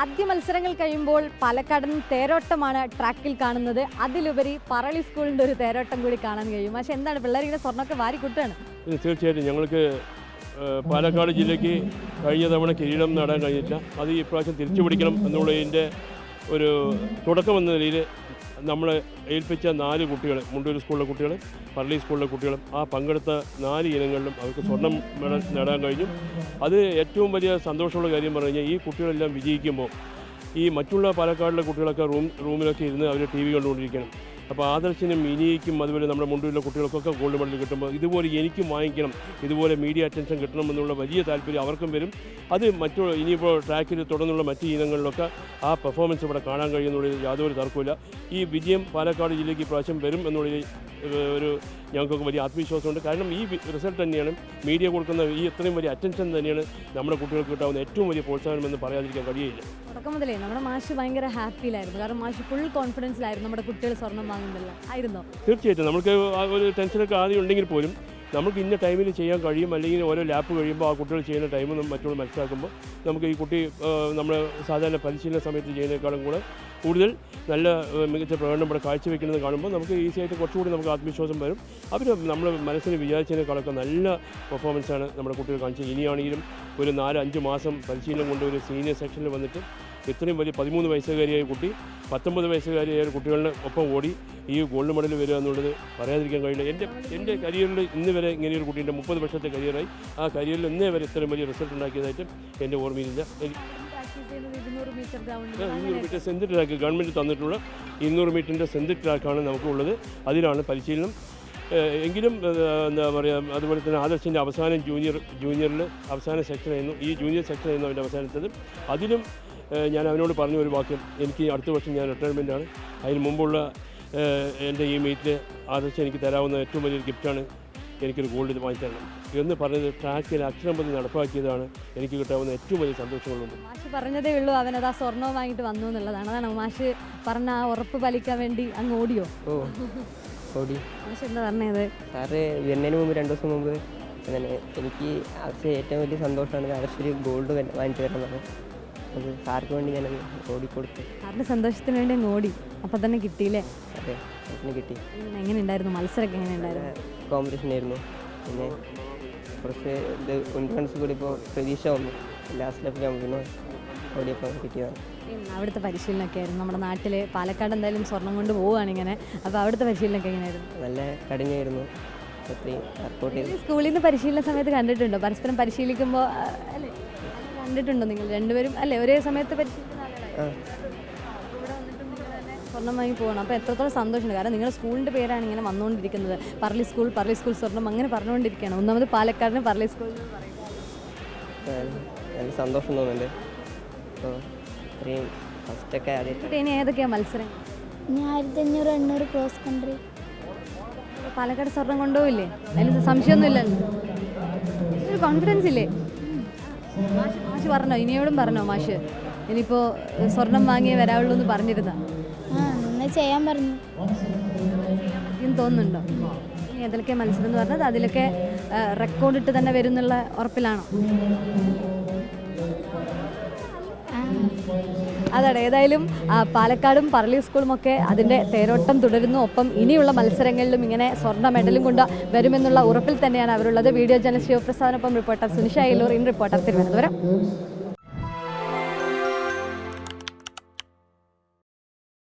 ആദ്യ മത്സരങ്ങൾ കഴിയുമ്പോൾ പാലക്കാടൻ തേരോട്ടമാണ് ട്രാക്കിൽ കാണുന്നത്. അതിലുപരി പറളി സ്കൂളിന്റെ ഒരു തേരോട്ടം കൂടി കാണാൻ കഴിയും. പക്ഷെ എന്താണ് പിള്ളേർ ഇങ്ങനെ സ്വർണമൊക്കെ വാരി കുട്ടാണ് തീർച്ചയായിട്ടും ഞങ്ങൾക്ക് പാലക്കാട് ജില്ലയ്ക്ക് കഴിഞ്ഞ തവണ കിരീടം നേടാൻ കഴിഞ്ഞില്ല അത് ഈ പ്രാവശ്യം തിരിച്ചു പിടിക്കണം എന്നുള്ളതിന്റെ ഒരു തുടക്കം എന്ന നിലയിൽ നമ്മൾ ഏൽപ്പിച്ച നാല് കുട്ടികൾ മുണ്ടൂർ സ്കൂളിലെ കുട്ടികൾ പള്ളി സ്കൂളിലെ കുട്ടികൾ ആ പങ്കെടുത്ത നാല് ഇനങ്ങളിലും അവർക്ക് സ്വർണം മെഡൽ നേടാൻ കഴിഞ്ഞു. അത് ഏറ്റവും വലിയ സന്തോഷമുള്ള കാര്യം പറഞ്ഞു കഴിഞ്ഞാൽ ഈ കുട്ടികളെല്ലാം വിജയിക്കുമ്പോൾ ഈ മറ്റുള്ള പാലക്കാടിലെ കുട്ടികളൊക്കെ റൂം റൂമിലൊക്കെ ഇരുന്ന് അവർ ടി വി കണ്ടുകൊണ്ടിരിക്കണം. അപ്പോൾ ആദർശനും ഇനിയയ്ക്കും അതുപോലെ നമ്മുടെ മുണ്ടൂരിലെ കുട്ടികൾക്കൊക്കെ ഗോൾഡ് മെഡൽ കിട്ടുമ്പോൾ ഇതുപോലെ എനിക്കും വാങ്ങിക്കണം. ഇതുപോലെ മീഡിയ അറ്റൻഷൻ കിട്ടണം എന്നുള്ള വലിയ താല്പര്യം അവർക്കും വരും. അത് മറ്റു ഇനിയിപ്പോൾ ട്രാക്കിൽ തുടർന്നുള്ള മറ്റ് ഇനങ്ങളിലൊക്കെ ആ പെർഫോമൻസ് ഇവിടെ കാണാൻ കഴിയുന്നുള്ളതിൽ യാതൊരു തർക്കമില്ല ഈ വിജയം പാലക്കാട് ജില്ലയ്ക്ക് ഇപ്രാവശ്യം വരും എന്നുള്ളതിൽ ഒരു ഞങ്ങൾക്കൊക്കെ വലിയ ആത്മവിശ്വാസമുണ്ട്. കാരണം ഈ റിസൾട്ട് തന്നെയാണ്. മീഡിയ കൊടുക്കുന്ന ഈ ഇത്രയും വലിയ അറ്റൻഷൻ തന്നെയാണ് നമ്മുടെ കുട്ടികൾക്ക് കിട്ടാവുന്ന ഏറ്റവും വലിയ പ്രോത്സാഹനമെന്ന് പറയാതിരിക്കാൻ കഴിയില്ല തുടക്കം മുതലേ നമ്മുടെ മാഷ് ഭയങ്കര ഹാപ്പിയിലായിരുന്നു കാരണം മാഷ് ഫുൾ കോൺഫിഡൻസിലായിരുന്നു നമ്മുടെ കുട്ടികൾ സ്വർണം തീർച്ചയായിട്ടും. നമുക്ക് ഒരു ടെൻഷനൊക്കെ ആദ്യം ഉണ്ടെങ്കിൽ പോലും നമുക്ക് ഇന്ന ടൈമിൽ ചെയ്യാൻ കഴിയും. അല്ലെങ്കിൽ ഓരോ ലാപ്പ് കഴിയുമ്പോൾ ആ കുട്ടികൾ ചെയ്യുന്ന ടൈം മറ്റുള്ള മനസ്സിലാക്കുമ്പോൾ നമുക്ക് ഈ കുട്ടി നമ്മൾ സാധാരണ പരിശീലന സമയത്ത് ചെയ്യുന്നതിനേക്കാളും കൂടെ കൂടുതൽ നല്ല മികച്ച പ്രകടനം ഇവിടെ കാഴ്ചവെക്കുന്നത് കാണുമ്പോൾ നമുക്ക് ഈസി ആയിട്ട് കുറച്ചുകൂടി നമുക്ക് ആത്മവിശ്വാസം വരും. അവർ നമ്മൾ മനസ്സിന് വിചാരിച്ചതിനേക്കാളൊക്കെ നല്ല പെർഫോമൻസാണ് നമ്മുടെ കുട്ടികൾ കാണിച്ചത്. ഇനിയാണെങ്കിലും ഒരു നാല് അഞ്ച് മാസം പരിശീലനം കൊണ്ട് ഒരു സീനിയർ സെക്ഷനിൽ വന്നിട്ട് ഇത്രയും വലിയ പതിമൂന്ന് വയസ്സുകാരിയായ കുട്ടി പത്തൊമ്പത് വയസ്സുകാരിയായ കുട്ടികളുടെ ഒപ്പം ഓടി ഈ ഗോൾഡ് മെഡൽ വരിക എന്നുള്ളത് പറയാതിരിക്കാൻ കഴിയില്ല. എന്റെ എന്റെ കരിയറിൽ ഇന്ന് വരെ ഇങ്ങനെ ഒരു കുട്ടീന്റെ മുപ്പത് വർഷത്തെ കരിയറായി. ആ കരിയറിൽ ഇന്നേ വരെ ഇത്രയും വലിയ റിസൾട്ട് ഉണ്ടാക്കിയതായിട്ട് എന്റെ ഓർമ്മയില്ല ഇരുന്നൂറ് മീറ്റർ സെന്റ് ട്രാക്ക് ഗവൺമെന്റ് തന്നിട്ടുള്ള ഇരുന്നൂറ് മീറ്ററിന്റെ സെന്റ് ട്രാക്കാണ് നമുക്കുള്ളത്. അതിലാണ് പരിശീലനം. എങ്കിലും എന്താ പറയുക അതുപോലെ തന്നെ ആദർശിന്റെ അവസാനം ജൂനിയർ ജൂനിയറിൽ അവസാന സെക്ഷനായിരുന്നു ഈ ജൂനിയർ സെക്ഷൻ സെക്ഷനായിരുന്നു അവന്റെ അവസാനത്തത്. അതിലും ഞാൻ അവനോട് പറഞ്ഞ ഒരു വാക്യം. എനിക്ക് അടുത്ത വർഷം ഞാൻ റിട്ടയർമെന്റാണ് അതിന് മുമ്പുള്ള എന്റെ ഈ മീറ്റിൽ ആദർശം എനിക്ക് തരാവുന്ന ഏറ്റവും വലിയൊരു ഗിഫ്റ്റാണ് എനിക്കൊരു ഗോൾഡ് വാങ്ങി വാങ്ങിച്ചു തരണം. എന്ന് പറഞ്ഞത് ട്രാക്കിൽ അക്ഷരം പതി നടപ്പാക്കിയതാണ്. എനിക്ക് കിട്ടാവുന്ന ഏറ്റവും വലിയ സന്തോഷങ്ങളുണ്ട്. മാഷ് പറഞ്ഞതേ ഉള്ളൂ അവനത് ആ സ്വർണം വാങ്ങിയിട്ട് വന്നു എന്നുള്ളതാണ്. അതാണ് മാഷ് പറഞ്ഞ ആ ഉറപ്പ് പാലിക്കാൻ വേണ്ടി അങ്ങ് ഓടിയോ? ഓ ഓടി. മാഷ് എന്താ പറഞ്ഞത്? സാറ് വരുന്നതിന് മുമ്പ് രണ്ട് ദിവസം മുമ്പ് അങ്ങനെ എനിക്ക് ആവശ്യം ഏറ്റവും വലിയ സന്തോഷമാണ് ആവശ്യം ഒരു ഗോൾഡ് വാങ്ങിച്ചു തരുന്നത്. അത് സാർക്ക് വേണ്ടി ഞാൻ ഓടിക്കൊടുത്തു സാറിന്റെ സന്തോഷത്തിന് വേണ്ടി അങ്ങ് ഓടി. അപ്പം തന്നെ കിട്ടിയില്ലേ? അതെ അതിന് കിട്ടി. എങ്ങനെ- ഉണ്ടായിരുന്നു? മത്സരമൊക്കെ എങ്ങനെ ഉണ്ടായിരുന്നു? കോമ്പറ്റീഷൻ ആയിരുന്നു. പിന്നെ കുറച്ച് ഇത് കോൺഫിഡൻസ് കൂടി ഇപ്പോൾ പ്രതീക്ഷ വന്നു. ലാസ്റ്റ് ലെവലിൽ പിന്നെ ഓടിയപ്പോൾ കിട്ടിയതാണ് അവിടുത്തെ പരിശീലനമൊക്കെ ആയിരുന്നു. നമ്മുടെ നാട്ടിൽ പാലക്കാട് എന്തായാലും സ്വർണം കൊണ്ട് പോവുകയാണ് ഇങ്ങനെ. അപ്പോൾ അവിടുത്തെ പരിശീലനമൊക്കെ എങ്ങനെയായിരുന്നു? നല്ല ഈ സ്കൂളിൽ നിന്ന് പരിശീലന സമയത്ത് കണ്ടിട്ടുണ്ടോ? പരസ്പരം പരിശീലിക്കുമ്പോൾ അല്ലേ? കണ്ടിട്ടുണ്ടോ നിങ്ങൾ രണ്ടുപേരും? അല്ലേ ഒരേ സമയത്ത് പരിശീലിക്കുന്ന ആളുകളായിരുന്നു ആ. ഇവിടെ വന്നിട്ടും നിങ്ങൾ തന്നെ സ്വർണം വാങ്ങി പോകണം അപ്പോൾ എത്രത്തോളം സന്തോഷമുണ്ട്. കാരണം നിങ്ങളുടെ സ്കൂളിന്റെ പേരാണ് ഇങ്ങനെ വന്നുകൊണ്ടിരിക്കുന്നത്. പറളി സ്കൂൾ പറളി സ്കൂൾ സ്വർണം അങ്ങനെ പറഞ്ഞുകൊണ്ടിരിക്കുകയാണ്. ഒന്നാമത് പാലക്കാടിന് പറളി സ്കൂൾ എന്ന് പറയുന്നത്. സന്തോഷം തോന്നുന്നുണ്ട്. ഇനി ഏതൊക്കെയാണ് മത്സരം ആയിരത്തി അഞ്ഞൂറ് എണ്ണൂറ് ക്രോസ് കൺട്രി. പാലക്കാട് സ്വർണം കൊണ്ടുപോയില്ലേ അതിന് സംശയമൊന്നുമില്ലല്ലോ. ഒരു കോൺഫിഡൻസ് ഇല്ലേ? മാഷ് മാഷ് പറഞ്ഞോ ഇനിയോടും പറഞ്ഞോ മാഷ്. ഇനിയിപ്പോൾ സ്വർണം വാങ്ങിയേ വരാവുള്ളൂ എന്ന് പറഞ്ഞിരുന്ന. ആ നന്നായി ചെയ്യാൻ പറഞ്ഞു. എന്ന് തോന്നുന്നുണ്ടോ? ഇനി ഏതൊക്കെ മത്സരം എന്ന് പറഞ്ഞത് അതിലൊക്കെ റെക്കോർഡ് ഇട്ട് തന്നെ വരുന്നുള്ള ഉറപ്പിലാണോ? അതാണ്. ഏതായാലും പാലക്കാടും പറളി സ്കൂളും ഒക്കെ അതിന്റെ തേരോട്ടം തുടരുന്നു. ഒപ്പം ഇനിയുള്ള മത്സരങ്ങളിലും ഇങ്ങനെ സ്വർണ മെഡലും കൊണ്ട് വരുമെന്നുള്ള ഉറപ്പിൽ തന്നെയാണ് അവരുള്ളത്. Video journalist ശിവപ്രസാദിനൊപ്പം reporter Sunisha Ayyur. In reporter Thiruvananthapuram.